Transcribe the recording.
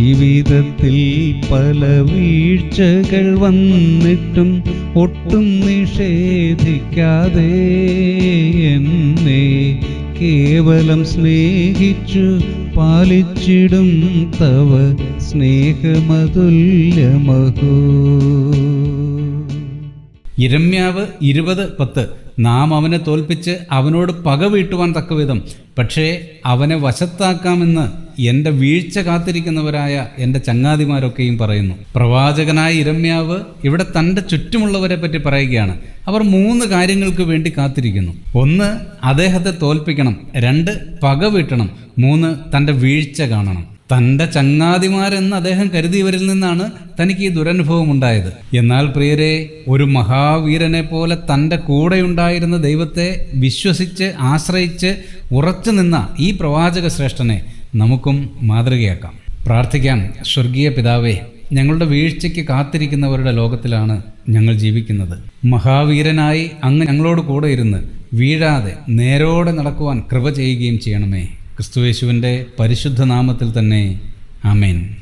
ജീവിതത്തിൽ പല വീഴ്ചകൾ വന്നിട്ടും ഒട്ടും നിഷേധിക്കാതെ എന്നെ കേവലം സ്നേഹിച്ചു പാലിച്ചിടും തവ സ്നേഹമതുല്യമഹോ. ഇരമ്യാവ് ഇരുപത് പത്ത്. നാം അവനെ തോൽപ്പിച്ച് അവനോട് പക വീട്ടുവാൻ തക്കവിധം. പക്ഷേ അവനെ വശത്താക്കാമെന്ന് എന്റെ വീഴ്ച കാത്തിരിക്കുന്നവരായ എന്റെ ചങ്ങാതിമാരൊക്കെയും പറയുന്നു. പ്രവാചകനായ ഇരമ്യാവ് ഇവിടെ തന്റെ ചുറ്റുമുള്ളവരെ പറ്റി പറയുകയാണ്. അവർ മൂന്ന് കാര്യങ്ങൾക്ക് വേണ്ടി കാത്തിരിക്കുന്നു. ഒന്ന് അദ്ദേഹത്തെ തോൽപ്പിക്കണം. രണ്ട് പക വീട്ടണം. മൂന്ന് തന്റെ വീഴ്ച കാണണം. തന്റെ ചങ്ങാതിമാരെന്ന് അദ്ദേഹം കരുതിയവരിൽ നിന്നാണ് തനിക്ക് ഈ ദുരനുഭവം ഉണ്ടായത്. എന്നാൽ പ്രിയരെ ഒരു മഹാവീരനെ പോലെ തന്റെ കൂടെയുണ്ടായിരുന്ന ദൈവത്തെ വിശ്വസിച്ച് ആശ്രയിച്ച് ഉറച്ചു നിന്ന ഈ പ്രവാചക ശ്രേഷ്ഠനെ നമുക്കും മാതൃകയാക്കാം. പ്രാർത്ഥിക്കാം സ്വർഗീയ പിതാവേ ഞങ്ങളുടെ വീഴ്ചയ്ക്ക് കാത്തിരിക്കുന്നവരുടെ ലോകത്തിലാണ് ഞങ്ങൾ ജീവിക്കുന്നത്. മഹാവീരനായി അങ്ങ് ഞങ്ങളോട് കൂടെ ഇരുന്ന് വീഴാതെ നേരോടെ നടക്കുവാൻ കൃപ ചെയ്യുകയും ചെയ്യണമേ. ക്രിസ്തുയേശുവിന്റെ പരിശുദ്ധ നാമത്തിൽ തന്നെ. ആമേൻ.